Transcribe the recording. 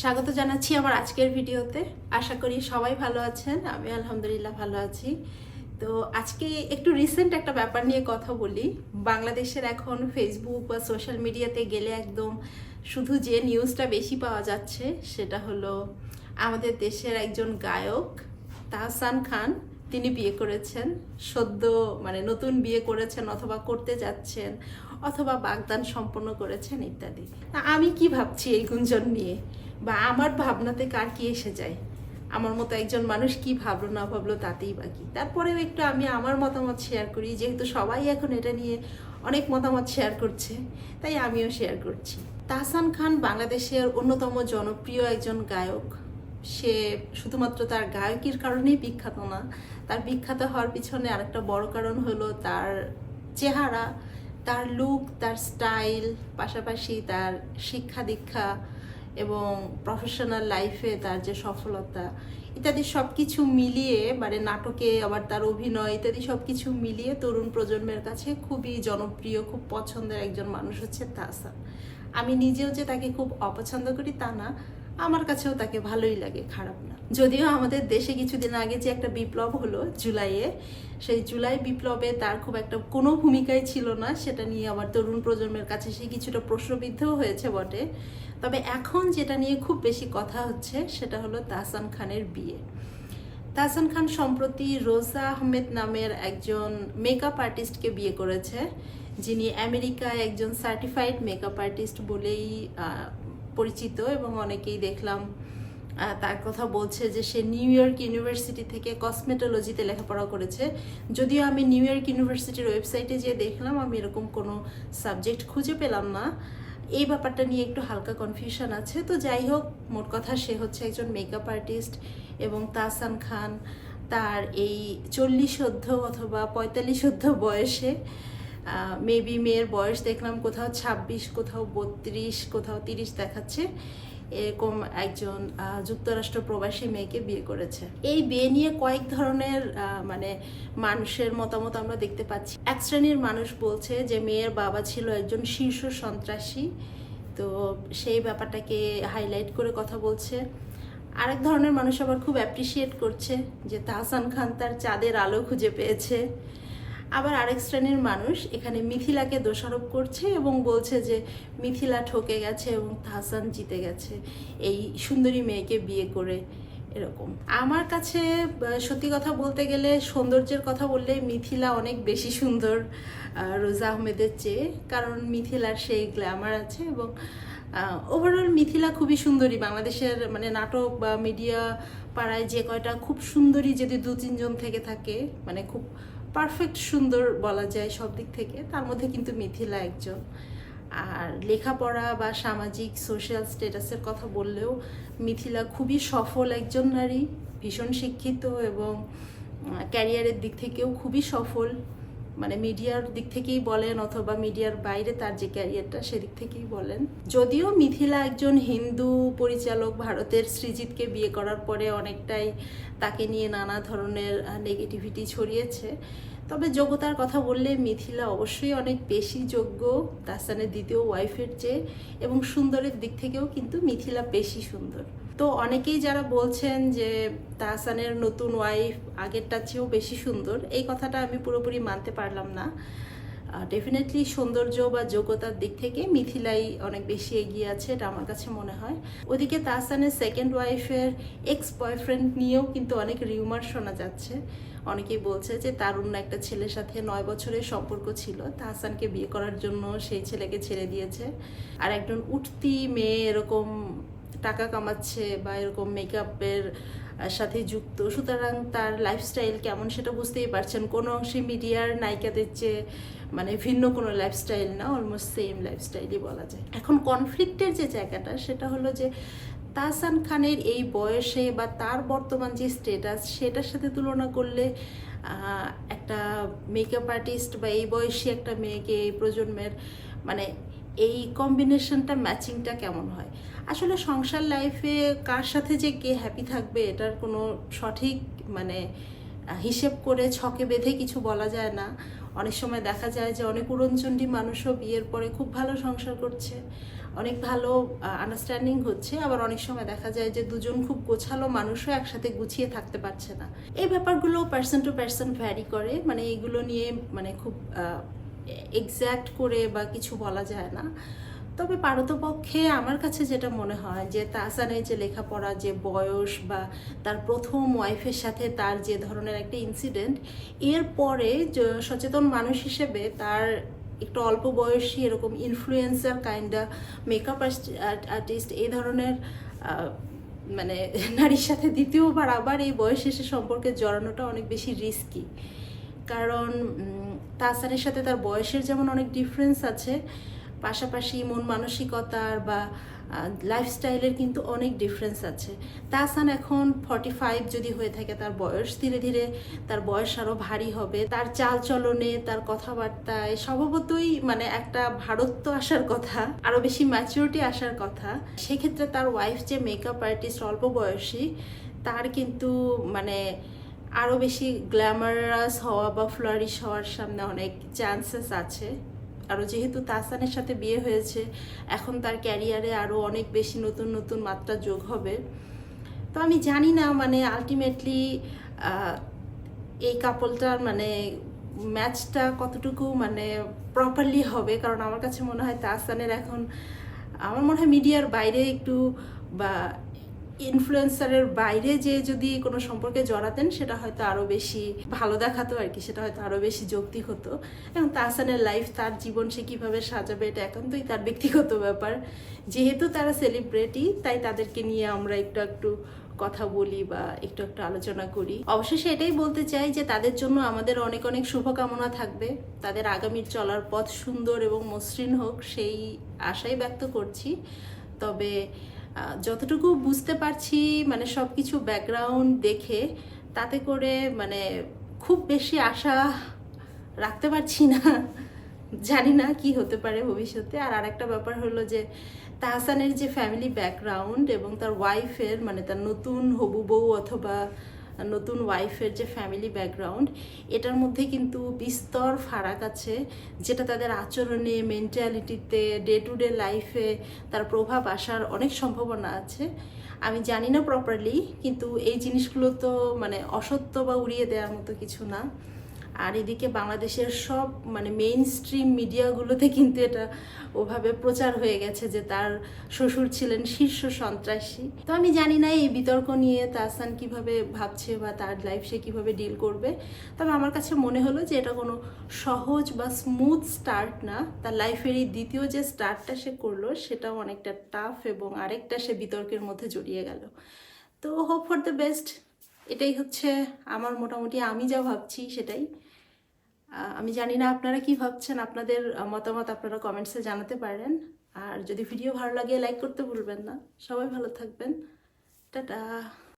স্বাগত জানাচ্ছি আমার আজকের ভিডিওতে। আশা করি সবাই ভালো আছেন, আমি আলহামদুলিল্লাহ ভালো আছি। তো আজকে একটু রিসেন্ট একটা ব্যাপার নিয়ে কথা বলি। বাংলাদেশের এখন ফেসবুক বা সোশ্যাল মিডিয়াতে গেলে একদম শুধু যে নিউজটা বেশি পাওয়া যাচ্ছে, সেটা হলো আমাদের দেশের একজন গায়ক তাহসান খান, তিনি বিয়ে করেছেন। সদ্য মানে নতুন বিয়ে করেছেন অথবা করতে যাচ্ছেন অথবা বাগদান সম্পন্ন করেছেন ইত্যাদি। আমি কি ভাবছি এই গুঞ্জন নিয়ে? বা আমার ভাবনাতে কার কি এসে যায়? আমার মতো একজন মানুষ কি ভাবলো, না ভাবলো তাতেই বাকি তারপরেও একটু আমি আমার মতামত শেয়ার করি, যেহেতু সবাই এখন এটা নিয়ে অনেক মতামত শেয়ার করছে, তাই আমিও শেয়ার করছি। তাহসান খান বাংলাদেশের অন্যতম জনপ্রিয় একজন গায়ক। সে শুধুমাত্র তার গায়কির কারণেই বিখ্যাত না, তার বিখ্যাত হওয়ার পিছনে আরেকটা বড় কারণ হলো তার চেহারা, তার লুক তার স্টাইল পাশাপাশি তার শিক্ষা দীক্ষা এবং প্রফেশনাল লাইফে তার যে সফলতা, ইত্যাদি সব কিছু মিলিয়ে মানে নাটকে আবার তার অভিনয়, ইত্যাদি সব কিছু মিলিয়ে তরুণ প্রজন্মের কাছে খুবই জনপ্রিয়, খুব পছন্দের একজন মানুষ হচ্ছে তাসা আমি নিজেও যে তাকে খুব অপছন্দ করি তা না, আমার কাছেও তাকে ভালোই লাগে, খারাপ না। যদিও আমাদের দেশে কিছুদিন আগে যে একটা বিপ্লব হলো জুলাইয়ে, সেই জুলাই বিপ্লবে তার খুব একটা কোনো ভূমিকাই ছিল না, সেটা নিয়ে আবার তরুণ প্রজন্মের কাছে সে কিছুটা প্রশ্নবিদ্ধও হয়েছে বটে। তবে এখন যেটা নিয়ে খুব বেশি কথা হচ্ছে, সেটা হলো তাহসান খানের বিয়ে। তাহসান খান সম্প্রতি রোজা আহমেদ নামের একজন মেকআপ আর্টিস্টকে বিয়ে করেছে, যিনি আমেরিকায় একজন সার্টিফাইড মেকআপ আর্টিস্ট বলেই পরিচিত এবং অনেকেই দেখলাম তার কথা বলছে যে সে নিউ ইয়র্ক ইউনিভার্সিটি থেকে কসমেটোলজিতে লেখাপড়া করেছে। যদিও আমি নিউ ইয়র্ক ইউনিভার্সিটির ওয়েবসাইটে যে দেখলাম, আমি এরকম কোনো সাবজেক্ট খুঁজে পেলাম না। এই ব্যাপারটা নিয়ে একটু হালকা কনফিউশন আছে। তো যাই হোক, মোট কথা সে হচ্ছে একজন মেকআপ আর্টিস্ট এবং তাসান খান, তার এই চল্লিশ অধ্য অথবা পঁয়তাল্লিশ অধ্য বয়সে মেবি মেয়ের বয়স দেখলাম কোথাও ছাব্বিশ, কোথাও বত্রিশ, কোথাও তিরিশ দেখাচ্ছে। এরকম একজন যুক্তরাষ্ট্র প্রবাসী মেয়েকে বিয়ে করেছে। এই বিয়ে নিয়ে কয়েক ধরনের মানে মানুষের মতামত আমরা দেখতে পাচ্ছি। এক শ্রেণির মানুষ বলছে যে মেয়ের বাবা ছিল একজন শীর্ষ সন্ত্রাসী। তো সেই ব্যাপারটাকে হাইলাইট করে কথা বলছে। আরেক ধরনের মানুষ আবার খুব অ্যাপ্রিসিয়েট করছে যে তাহসান খান তার চাঁদের আলো খুঁজে পেয়েছে। আবার আরেক শ্রেণির মানুষ এখানে মিথিলাকে দোষারোপ করছে এবং বলছে যে মিথিলা ঠকে গেছে এবং হাসান জিতে গেছে। এই সুন্দরী মেয়েকে বিয়ে করে এরকম। আমার কাছে সত্যি কথা বলতে গেলে সৌন্দর্যের কথা বললে মিথিলা অনেক বেশি সুন্দর রোজা আহমেদের চেয়ে, কারণ মিথিলার সেই গ্ল্যামার আছে এবং ওভারঅল মিথিলা খুবই সুন্দরী। বাংলাদেশের মানে নাটক বা মিডিয়া পাড়ায় যে কয়টা খুব সুন্দরী যদি দু তিনজন থেকে থাকে মানে খুব পারফেক্ট সুন্দর বলা যায় সব দিক থেকে। তার মধ্যে কিন্তু মিথিলা একজন। আর লেখাপড়া বা সামাজিক সোশ্যাল স্ট্যাটাসের কথা বললেও মিথিলা খুবই সফল একজন নারী, ভীষণ শিক্ষিত এবং ক্যারিয়ারের দিক থেকেও খুবই সফল। মানে মিডিয়ার দিক থেকেই বলেন অথবা মিডিয়ার বাইরে তার যে ক্যারিয়ারটা সেদিক থেকেই বলেন। যদিও মিথিলা একজন হিন্দু পরিচালক, ভারতের সৃজিতকে বিয়ে করার পরে অনেকটাই তাকে নিয়ে নানা ধরনের নেগেটিভিটি ছড়িয়েছে। তবে যোগ্যতার কথা বললে মিথিলা অবশ্যই অনেক বেশি যোগ্য তাহসানের দ্বিতীয় ওয়াইফের চেয়ে, এবং সুন্দরের দিক থেকেও কিন্তু মিথিলা বেশি সুন্দর। তো অনেকেই যারা বলছেন যে তাহসানের নতুন ওয়াইফ আগেরটার চেয়েও বেশি সুন্দর, এই কথাটা আমি পুরোপুরি মানতে পারলাম না। ডেফিনেটলি সৌন্দর্য বা যোগ্যতার দিক থেকে মিথিলাই অনেক বেশি এগিয়ে আছে এটা আমার কাছে মনে হয়। ওদিকে তাহসানের সেকেন্ড ওয়াইফের এক্স বয়ফ্রেন্ড নিয়েও কিন্তু অনেক রিউমার শোনা যাচ্ছে। অনেকেই বলছে যে তার অন্য একটা ছেলের সাথে নয় বছরের সম্পর্ক ছিল। তাহসানকে বিয়ে করার জন্য সেই ছেলেকে ছেড়ে দিয়েছে। আর একজন উঠতি মেয়ে এরকম টাকা কামাচ্ছে বা এরকম মেকআপের সাথে যুক্ত। সুতরাং তার লাইফস্টাইল কেমন সেটা বুঝতেই পারছেন। কোনো অংশে মিডিয়ার নায়িকাদের চেয়ে মানে ভিন্ন কোনো লাইফস্টাইল না অলমোস্ট সেম লাইফস্টাইলই বলা যায়। এখন কনফ্লিক্টের যে জায়গাটা, সেটা হলো যে তাহসান খানের এই বয়সে বা তার বর্তমান যে স্টেটাস সেটার সাথে তুলনা করলে একটা মেকআপ আর্টিস্ট বা এই বয়সী একটা মেয়েকে এই প্রজন্মের মানে এই কম্বিনেশনটা ম্যাচিংটা কেমন হয়? আসলে সংসার লাইফে কার সাথে যে কে হ্যাপি থাকবে, এটার কোনো সঠিক মানে হিসেব করে ছকে বেঁধে কিছু বলা যায় না। অনেক সময় দেখা যায় যে অনেক উড়নচণ্ডী মানুষও বিয়ের পরে খুব ভালো সংসার করছে, অনেক ভালো আন্ডারস্ট্যান্ডিং হচ্ছে। আবার অনেক সময় দেখা যায় যে দুজন খুব গোছালো মানুষও একসাথে গুছিয়ে থাকতে পারছে না। এই ব্যাপারগুলো পার্সন টু পার্সন ভ্যারি করে। মানে এগুলো নিয়ে মানে খুব এক্স্যাক্ট করে বা কিছু বলা যায় না। তবে পারতপক্ষে আমার কাছে যেটা মনে হয় যে তাহসানের যে লেখাপড়া, যে বয়স বা তার প্রথম ওয়াইফের সাথে তার যে ধরনের একটা ইনসিডেন্ট এর পরে সচেতন মানুষ হিসেবে তার একটু অল্প বয়সী এরকম ইনফ্লুয়েন্সার কাইন্ডা মেকআপ আর্টিস্ট এই ধরনের মানে নারীর সাথে দ্বিতীয়বার আবার এই বয়স এসে সম্পর্কে জড়ানোটা অনেক বেশি রিস্কি কারণ তাহসানের সাথে তার বয়সের যেমন অনেক ডিফারেন্স আছে, পাশাপাশি মন মানসিকতার বা লাইফস্টাইলের কিন্তু অনেক ডিফারেন্স আছে। তাহসান এখন ফর্টি ফাইভ যদি হয়ে থাকে, তার বয়স ধীরে ধীরে, তার বয়স আরও ভারী হবে। তার চাল চলনে তার কথাবার্তায় স্বভাবতই মানে একটা ভারত্ব আসার কথা আরও বেশি ম্যাচিউরিটি আসার কথা। সেক্ষেত্রে তার ওয়াইফ যে মেকআপ আর্টিস্ট অল্প বয়সী, তার কিন্তু মানে আরও বেশি গ্ল্যামারাস হওয়া বা ফ্লারিশ হওয়ার সামনে অনেক চান্সেস আছে। আরও যেহেতু তাসানের সাথে বিয়ে হয়েছে, এখন তার ক্যারিয়ারে আরও অনেক বেশি নতুন নতুন মাত্রা যোগ হবে। তো আমি জানি না মানে আলটিমেটলি এই কাপলটার মানে ম্যাচটা কতটুকু মানে প্রপারলি হবে, কারণ আমার কাছে মনে হয় তাহসানের এখন, আমার মনে হয় মিডিয়ার বাইরে একটু বা ইনফ্লুয়েন্সারের বাইরে যে যদি কোনো সম্পর্কে জড়াতেন, সেটা হয়তো আরও বেশি ভালো দেখাতো আর কি, সেটা হয়তো আরও বেশি যৌক্তিক হতো। এবং তাহসানের লাইফ তার জীবন সে কীভাবে সাজাবে, এটা একান্তই তার ব্যক্তিগত ব্যাপার। যেহেতু তারা সেলিব্রিটি তাই তাদেরকে নিয়ে আমরা একটু একটু কথা বলি বা একটু একটু আলোচনা করি। অবশেষে এটাই বলতে চাই যে, তাদের জন্য আমাদের অনেক অনেক শুভকামনা থাকবে। তাদের আগামীর চলার পথ সুন্দর এবং মসৃণ হোক, সেই আশাই ব্যক্ত করছি। তবে যতটুকু বুঝতে পারছি মানে সব কিছু ব্যাকগ্রাউন্ড দেখে, তাতে করে মানে খুব বেশি আশা রাখতে পারছি না। জানি না কি হতে পারে ভবিষ্যতে। আর আরেকটা ব্যাপার হলো যে, তাহসানের যে ফ্যামিলি ব্যাকগ্রাউন্ড এবং তার ওয়াইফের মানে তার নতুন হবু বউ অথবা নতুন ওয়াইফের যে ফ্যামিলি ব্যাকগ্রাউন্ড এটার মধ্যে কিন্তু বিস্তর ফারাক আছে, যেটা তাদের আচরণে মেন্টালিটিতে ডে টু ডে লাইফে তার প্রভাব আসার অনেক সম্ভাবনা আছে। আমি জানি না প্রপারলি কিন্তু এই জিনিসগুলো তো মানে অসত্য বা উড়িয়ে দেওয়ার মতো কিছু না। আর এদিকে বাংলাদেশের সব মানে মেইন স্ট্রিম মিডিয়াগুলোতে কিন্তু এটা ওভাবে প্রচার হয়ে গেছে যে তার শ্বশুর ছিলেন শীর্ষ সন্ত্রাসী। তো আমি জানি না এই বিতর্ক নিয়ে তাহসান কীভাবে ভাবছে বা তার লাইফ সে কীভাবে ডিল করবে। তবে আমার কাছে মনে হলো যে এটা কোনো সহজ বা স্মুথ স্টার্ট না। তার লাইফের এই দ্বিতীয় যে স্টার্টটা সে করল, সেটাও অনেকটা টাফ এবং আরেকটা সে বিতর্কের মধ্যে জড়িয়ে গেল। তো হোপ ফর দ্য বেস্ট এটাই হচ্ছে আমার মোটামুটি আমি যা ভাবছি সেটাই। আমি জানি না আপনারা কি ভাবছেন, আপনাদের মতামত আপনারা কমেন্টসে জানাতে পারেন। আর যদি ভিডিও ভালো লাগে লাইক করতে ভুলবেন না। সবাই ভালো থাকবেন। টাটা।